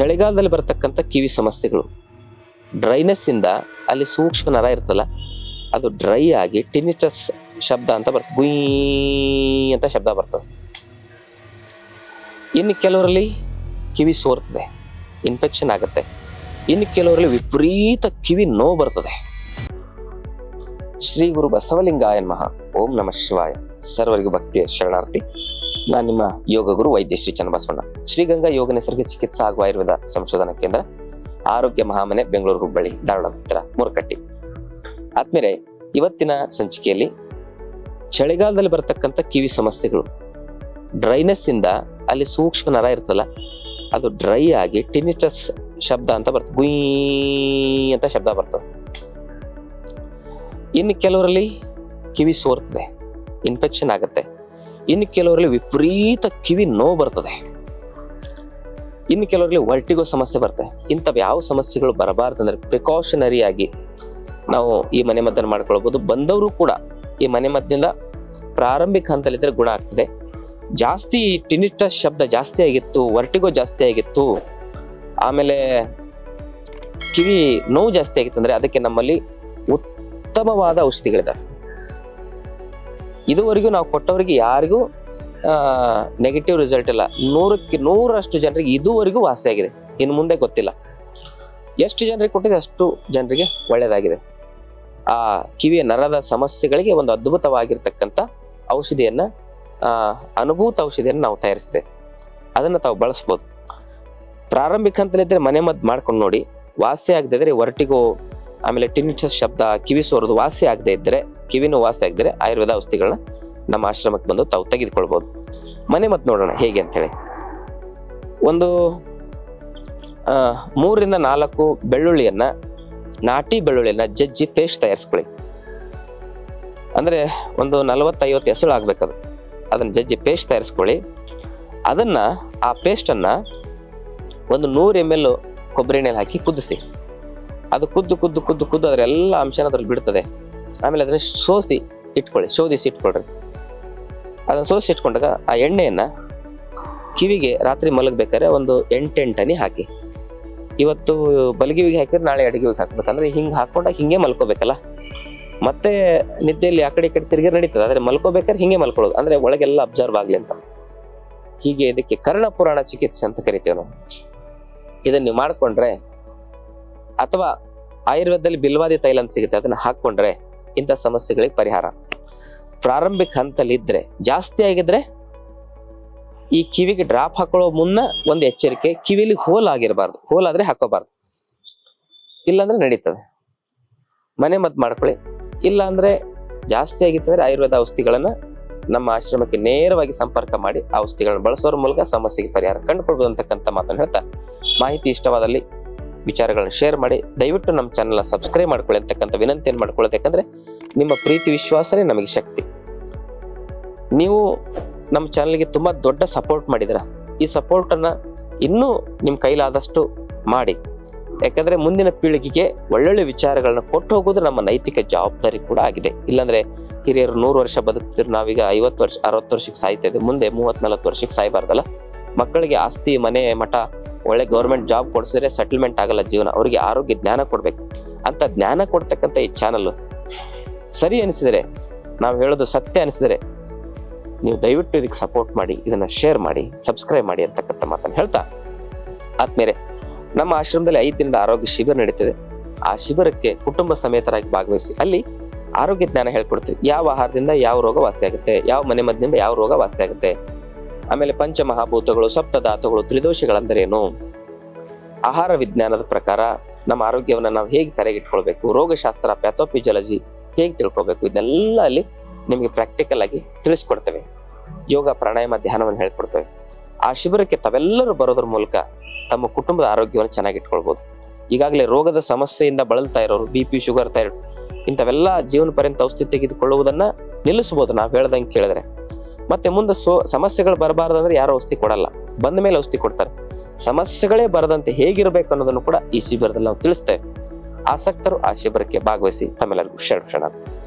ಚಳಿಗಾಲದಲ್ಲಿ ಬರತಕ್ಕಂಥ ಕಿವಿ ಸಮಸ್ಯೆಗಳು. ಡ್ರೈನೆಸ್ ಇಂದ ಅಲ್ಲಿ ಸೂಕ್ಷ್ಮ ನರ ಇರ್ತಲ್ಲ ಅದು ಡ್ರೈ ಆಗಿ ಟಿನಿಟಸ್ ಶಬ್ದ ಅಂತ ಬರ್ತದೆ. ಗುಯ್ ಅಂತ ಶಬ್ದ ಬರ್ತದೆ. ಇನ್ನು ಕೆಲವರಲ್ಲಿ ಕಿವಿ ಸೋರ್ತದೆ ಇನ್ಫೆಕ್ಷನ್ ಆಗುತ್ತೆ. ಇನ್ನು ಕೆಲವರಲ್ಲಿ ವಿಪರೀತ ಕಿವಿ ನೋವು ಬರ್ತದೆ. ಶ್ರೀ ಗುರು ಬಸವಲಿಂಗಾಯನ್ ಮಹಾ, ಓಂ ನಮಃ ಶಿವಾಯ. ಸರ್ವರಿಗೂ ಭಕ್ತಿಯ ಶರಣಾರ್ಥಿ. ನಾನು ನಿಮ್ಮ ಯೋಗ ಗುರು ವೈದ್ಯ ಶ್ರೀ ಚನ್ನಬಸವಣ್ಣ. ಶ್ರೀಗಂಗಾ ಯೋಗ ನಿಸರ್ಗ ಚಿಕಿತ್ಸಾ ಹಾಗೂ ಆಯುರ್ವೇದ ಸಂಶೋಧನಾ ಕೇಂದ್ರ, ಆರೋಗ್ಯ ಮಹಾಮನೆ ಬೆಂಗಳೂರು, ಹುಬ್ಬಳ್ಳಿ, ಧಾರವಾಡ ಹತ್ತಿರ ಮುರಕಟ್ಟಿ ಆದ್ಮೇಲೆ ಇವತ್ತಿನ ಸಂಚಿಕೆಯಲ್ಲಿ ಚಳಿಗಾಲದಲ್ಲಿ ಬರತಕ್ಕಂತ ಕಿವಿ ಸಮಸ್ಯೆಗಳು. ಡ್ರೈನೆಸ್ ಇಂದ ಅಲ್ಲಿ ಸೂಕ್ಷ್ಮ ನರ ಇರ್ತಲ್ಲ ಅದು ಡ್ರೈ ಆಗಿ ಟಿನಿಟಸ್ ಶಬ್ದ ಅಂತ ಬರ್ತದೆ. ಗುಯ್ ಅಂತ ಶಬ್ದ ಬರ್ತದೆ. ಇನ್ನು ಕೆಲವರಲ್ಲಿ ಕಿವಿ ಸೋರ್ತದೆ, ಇನ್ಫೆಕ್ಷನ್ ಆಗುತ್ತೆ. ಇನ್ನು ಕೆಲವರಲ್ಲಿ ವಿಪರೀತ ಕಿವಿ ನೋವು ಬರ್ತದೆ. ಇನ್ನು ಕೆಲವರಲ್ಲಿ ವರ್ಟಿಗೋ ಸಮಸ್ಯೆ ಬರ್ತದೆ. ಇಂಥವು ಯಾವ ಸಮಸ್ಯೆಗಳು ಬರಬಾರ್ದಂದ್ರೆ ಪ್ರಿಕಾಷನರಿ ಆಗಿ ನಾವು ಈ ಮನೆ ಮದ್ದನ್ನು ಮಾಡ್ಕೊಳ್ಬೋದು. ಬಂದವರು ಕೂಡ ಈ ಮನೆ ಮದ್ದಿನಿಂದ ಪ್ರಾರಂಭಿಕ ಹಂತದಲ್ಲಿದ್ದರೆ ಗುಣ ಆಗ್ತದೆ. ಜಾಸ್ತಿ ಟಿನಿಟ ಶಬ್ದ ಜಾಸ್ತಿ ಆಗಿತ್ತು ವರ್ಟಿಗೋ ಜಾಸ್ತಿ ಆಗಿತ್ತು, ಆಮೇಲೆ ಕಿವಿ ನೋವು ಜಾಸ್ತಿ ಆಗಿತ್ತು ಅಂದ್ರೆ ಅದಕ್ಕೆ ನಮ್ಮಲ್ಲಿ ಉತ್ತಮವಾದ ಔಷಧಿಗಳಿದಾವೆ. ಇದುವರೆಗೂ ನಾವು ಕೊಟ್ಟವರಿಗೆ ಯಾರಿಗೂ ನೆಗೆಟಿವ್ ರಿಸಲ್ಟ್ ಇಲ್ಲ. ನೂರಕ್ಕೆ ನೂರಷ್ಟು ಜನರಿಗೆ ಇದುವರೆಗೂ ವಾಸಿಯಾಗಿದೆ. ಇನ್ನು ಮುಂದೆ ಗೊತ್ತಿಲ್ಲ. ಎಷ್ಟು ಜನರಿಗೆ ಕೊಟ್ಟಿದೆ ಅಷ್ಟು ಜನರಿಗೆ ಒಳ್ಳೆಯದಾಗಿದೆ. ಆ ಕಿವಿಯ ನರದ ಸಮಸ್ಯೆಗಳಿಗೆ ಒಂದು ಅದ್ಭುತವಾಗಿರ್ತಕ್ಕಂಥ ಔಷಧಿಯನ್ನು ಅನುಭೂತ ಔಷಧಿಯನ್ನು ನಾವು ತಯಾರಿಸ್ತೇವೆ. ಅದನ್ನು ತಾವು ಬಳಸ್ಬೋದು. ಪ್ರಾರಂಭಿಕ ಹಂತದಲ್ಲಿದ್ದರೆ ಮನೆ ಮದ್ದು ಮಾಡ್ಕೊಂಡು ನೋಡಿ, ವಾಸಿ ಆಗದೆ ಇದ್ದರೆ ವರ್ಟಿಗೋ ಆಮೇಲೆ ಟಿನಿಟಸ್ ಶಬ್ದ, ಕಿವಿ ಸೋರೋದು ವಾಸಿ ಆಗದೆ ಇದ್ದರೆ ಕಿವಿನೂ ವಾಸಿ ಆಗಿದ್ರೆ ಆಯುರ್ವೇದ ಔಷಧಿಗಳನ್ನ ನಮ್ಮ ಆಶ್ರಮಕ್ಕೆ ಬಂದು ತಾವು ತೆಗೆದುಕೊಳ್ಬೋದು. ಮನೆ ಮತ್ತೆ ನೋಡೋಣ ಹೇಗೆ ಅಂತೇಳಿ. ಒಂದು ಮೂರರಿಂದ ನಾಲ್ಕು ಬೆಳ್ಳುಳ್ಳಿಯನ್ನ, ನಾಟಿ ಬೆಳ್ಳುಳ್ಳಿಯನ್ನ ಜಜ್ಜಿ ಪೇಸ್ಟ್ ತಯಾರಿಸ್ಕೊಳ್ಳಿ. ಅಂದ್ರೆ ಒಂದು ನಲವತ್ತೈವತ್ತು ಹೆಸರು ಆಗ್ಬೇಕದು. ಅದನ್ನ ಜಜ್ಜಿ ಪೇಸ್ಟ್ ತಯಾರಿಸ್ಕೊಳ್ಳಿ. ಅದನ್ನ ಆ ಪೇಸ್ಟನ್ನ ಒಂದು ನೂರು ಎಂ ಎಲ್ ಕೊಬ್ಬರಿ ಎಣ್ಣೆಲಿ ಹಾಕಿ ಕುದಿಸಿ. ಅದು ಕುದ್ದು ಕುದ್ದು ಕುದ್ದು ಕುದ್ದು ಅದ್ರ ಎಲ್ಲ ಅಂಶನ ಅದ್ರಲ್ಲಿ ಬಿಡ್ತದೆ. ಆಮೇಲೆ ಅದನ್ನ ಸೋಸಿ ಇಟ್ಕೊಳ್ಳಿ, ಶೋಧಿಸಿ ಇಟ್ಕೊಳ್ರಿ. ಅದನ್ನ ಸೋಸಿ ಇಟ್ಕೊಂಡಾಗ ಆ ಎಣ್ಣೆಯನ್ನ ಕಿವಿಗೆ ರಾತ್ರಿ ಮಲಗಬೇಕಾದ್ರೆ ಒಂದು ಎಂಟೆಂಟನಿ ಹಾಕಿ. ಇವತ್ತು ಬಲಗಿವಿಗೆ ಹಾಕಿದ್ರೆ ನಾಳೆ ಅಡಿಗೆಗೆ ಹಾಕ್ಬೇಕಂದ್ರೆ ಹಿಂಗೆ ಹಾಕೊಂಡಾಗ ಹಿಂಗೆ ಮಲ್ಕೋಬೇಕಲ್ಲ? ಮತ್ತೆ ನಿದ್ದೆಯಲ್ಲಿ ಆ ಕಡೆ ಈ ಕಡೆ ತಿರುಗಿ ನಡೀತದೆ. ಆದರೆ ಮಲ್ಕೋಬೇಕಾದ್ರೆ ಹಿಂಗೆ ಮಲ್ಕೊಳ್ಳೋದು. ಅಂದ್ರೆ ಒಳಗೆಲ್ಲ ಅಬ್ಸರ್ವ್ ಆಗಲಿ ಅಂತ. ಹೀಗೆ ಇದಕ್ಕೆ ಕರ್ಣ ಪುರಾಣ ಚಿಕಿತ್ಸೆ ಅಂತ ಕರಿತೇವೆ ನಾವು. ಇದನ್ನ ನೀವು ಮಾಡ್ಕೊಂಡ್ರೆ ಅಥವಾ ಆಯುರ್ವೇದದಲ್ಲಿ ಬಿಲ್ವಾದಿ ತೈಲ ಅಂತ ಸಿಗುತ್ತೆ. ಅದನ್ನ ಹಾಕೊಂಡ್ರೆ ಇಂಥ ಸಮಸ್ಯೆಗಳಿಗೆ ಪರಿಹಾರ. ಪ್ರಾರಂಭಿಕ ಹಂತಲ್ಲಿ ಇದ್ರೆ ಜಾಸ್ತಿ ಆಗಿದ್ರೆ ಈ ಕಿವಿಗೆ ಡ್ರಾಪ್ ಹಾಕೊಳ್ಳೋ ಮುನ್ನ ಒಂದು ಎಚ್ಚರಿಕೆ, ಕಿವಿಲಿ ಹೋಲ್ ಆಗಿರಬಾರ್ದು. ಹೋಲ್ ಆದ್ರೆ ಹಾಕೋಬಾರ್ದು. ಇಲ್ಲಾಂದ್ರೆ ನಡೀತದೆ. ಮನೆ ಮದ್ದು ಮಾಡ್ಕೊಳ್ಳಿ. ಇಲ್ಲ ಅಂದ್ರೆ ಜಾಸ್ತಿ ಆಗಿತ್ತಂದ್ರೆ ಆಯುರ್ವೇದ ಔಷಧಿಗಳನ್ನ ನಮ್ಮ ಆಶ್ರಮಕ್ಕೆ ನೇರವಾಗಿ ಸಂಪರ್ಕ ಮಾಡಿ ಆ ಔಷಧಿಗಳನ್ನ ಬಳಸೋರ ಮೂಲಕ ಸಮಸ್ಯೆಗೆ ಪರಿಹಾರ ಕಂಡುಕೊಳ್ಬೋದು ಅಂತಕ್ಕಂಥ ಮಾತನ್ನು ಹೇಳ್ತಾ, ಮಾಹಿತಿ ಇಷ್ಟವಾದಲ್ಲಿ ವಿಚಾರಗಳನ್ನ ಶೇರ್ ಮಾಡಿ, ದಯವಿಟ್ಟು ನಮ್ಮ ಚಾನಲ್ ಸಬ್ಸ್ಕ್ರೈಬ್ ಮಾಡ್ಕೊಳ್ಳಿ ಅಂತಕ್ಕಂಥ ವಿನಂತಿಯನ್ನು ಮಾಡ್ಕೊಳ್ಳೋದು ಯಾಕಂದ್ರೆ, ನಿಮ್ಮ ಪ್ರೀತಿ ವಿಶ್ವಾಸನೇ ನಮಗೆ ಶಕ್ತಿ. ನೀವು ನಮ್ಮ ಚಾನಲ್ಗೆ ತುಂಬ ದೊಡ್ಡ ಸಪೋರ್ಟ್ ಮಾಡಿದ್ರ. ಈ ಸಪೋರ್ಟ್ ಅನ್ನ ಇನ್ನೂ ನಿಮ್ಮ ಕೈಲಾದಷ್ಟು ಮಾಡಿ. ಯಾಕಂದ್ರೆ ಮುಂದಿನ ಪೀಳಿಗೆಗೆ ಒಳ್ಳೊಳ್ಳೆ ವಿಚಾರಗಳನ್ನ ಕೊಟ್ಟು ಹೋಗೋದು ನಮ್ಮ ನೈತಿಕ ಜವಾಬ್ದಾರಿ ಕೂಡ ಆಗಿದೆ. ಇಲ್ಲಾಂದರೆ ಹಿರಿಯರು ನೂರು ವರ್ಷ ಬದುಕ್ತಿದ್ರು, ನಾವೀಗ ಐವತ್ತು ವರ್ಷ, ಅರವತ್ತು ವರ್ಷಕ್ಕೆ ಸಾಯ್ತಾ ಮುಂದೆ ಮೂವತ್ತ್, ನಲವತ್ತು ವರ್ಷಕ್ಕೆ ಸಾಯ್ಬಾರ್ದಲ್ಲ? ಮಕ್ಕಳಿಗೆ ಆಸ್ತಿ, ಮನೆ, ಮಠ, ಒಳ್ಳೆ ಗೌರ್ಮೆಂಟ್ ಜಾಬ್ ಕೊಡಿಸಿದ್ರೆ ಸೆಟಲ್ಮೆಂಟ್ ಆಗಲ್ಲ ಜೀವನ. ಅವರಿಗೆ ಆರೋಗ್ಯ ಜ್ಞಾನ ಕೊಡ್ಬೇಕು. ಅಂತ ಜ್ಞಾನ ಕೊಡ್ತಕ್ಕಂಥ ಈ ಚಾನಲ್ ಸರಿ ಅನಿಸಿದರೆ, ನಾವು ಹೇಳೋದು ಸತ್ಯ ಅನಿಸಿದರೆ, ನೀವು ದಯವಿಟ್ಟು ಇದಕ್ಕೆ ಸಪೋರ್ಟ್ ಮಾಡಿ, ಇದನ್ನ ಶೇರ್ ಮಾಡಿ ಸಬ್ಸ್ಕ್ರೈಬ್ ಮಾಡಿ ಅಂತಕ್ಕಂಥ ಮಾತನ್ನು ಹೇಳ್ತಾ. ಆದ್ಮೇಲೆ, ನಮ್ಮ ಆಶ್ರಮದಲ್ಲಿ ಐದು ದಿನದ ಆರೋಗ್ಯ ಶಿಬಿರ ನಡೀತಿದೆ. ಆ ಶಿಬಿರಕ್ಕೆ ಕುಟುಂಬ ಸಮೇತರಾಗಿ ಭಾಗವಹಿಸಿ, ಅಲ್ಲಿ ಆರೋಗ್ಯ ಜ್ಞಾನ ಹೇಳ್ಕೊಡ್ತೀವಿ. ಯಾವ ಆಹಾರದಿಂದ ಯಾವ ರೋಗ ವಾಸಿಯಾಗುತ್ತೆ, ಯಾವ ಮನೆ ಮದ್ದಿನಿಂದ ಯಾವ ರೋಗ ವಾಸಿಯಾಗುತ್ತೆ ಆಮೇಲೆ ಪಂಚಮಹಾಭೂತಗಳು, ಸಪ್ತಧಾತುಗಳು, ತ್ರಿದೋಷಗಳಂದರೇನು? ಆಹಾರ ವಿಜ್ಞಾನದ ಪ್ರಕಾರ ನಮ್ಮ ಆರೋಗ್ಯವನ್ನು ನಾವು ಹೇಗೆ ತೆರೆಗಿಟ್ಕೊಳ್ಬೇಕು ರೋಗಶಾಸ್ತ್ರ ಪ್ಯಾಥೋಫಿಜಿಯಾಲಜಿ ಹೇಗೆ ತಿಳ್ಕೊಳ್ಬೇಕು, ಇದನ್ನೆಲ್ಲ ಅಲ್ಲಿ ನಿಮಗೆ ಪ್ರಾಕ್ಟಿಕಲ್ ಆಗಿ ತಿಳಿಸ್ಕೊಡ್ತೇವೆ. ಯೋಗ, ಪ್ರಾಣಾಯಾಮ, ಧ್ಯಾನವನ್ನು ಹೇಳ್ಕೊಡ್ತೇವೆ. ಆ ಶಿಬಿರಕ್ಕೆ ತಾವೆಲ್ಲರೂ ಬರೋದ್ರ ಮೂಲಕ ತಮ್ಮ ಕುಟುಂಬದ ಆರೋಗ್ಯವನ್ನು ಚೆನ್ನಾಗಿ ಇಟ್ಕೊಳ್ಬಹುದು ಈಗಾಗಲೇ ರೋಗದ ಸಮಸ್ಯೆಯಿಂದ ಬಳಲ್ತಾ ಇರೋರು ಬಿ ಪಿ ಶುಗರ್ ಥೈರಾಯ್ಡ್ ಇಂಥವೆಲ್ಲ ಜೀವನ ಪರ್ಯಂತ ಔಷಧಿ ತೆಗೆದುಕೊಳ್ಳುವುದನ್ನು ನಿಲ್ಲಿಸಬಹುದು ನಾವು ಹೇಳ್ದಂಗೆ ಕೇಳಿದ್ರೆ ಮತ್ತೆ ಮುಂದೆ ಸೋ ಸಮಸ್ಯೆಗಳು ಬರಬಾರ್ದಂದ್ರೆ ಯಾರು ಔಷಧಿ ಕೊಡಲ್ಲ. ಬಂದ ಮೇಲೆ ಔಷಧಿ ಕೊಡ್ತಾರೆ. ಸಮಸ್ಯೆಗಳೇ ಬರದಂತೆ ಹೇಗಿರಬೇಕು ಅನ್ನೋದನ್ನು ಕೂಡ ಈ ಶಿಬಿರದಲ್ಲಿ ನಾವು ತಿಳಿಸ್ತೇವೆ. ಆಸಕ್ತರು ಆ ಶಿಬಿರಕ್ಕೆ ಭಾಗವಹಿಸಿ ತಮ್ಮೆಲ್ಲರಿಗೂ ಶರಣ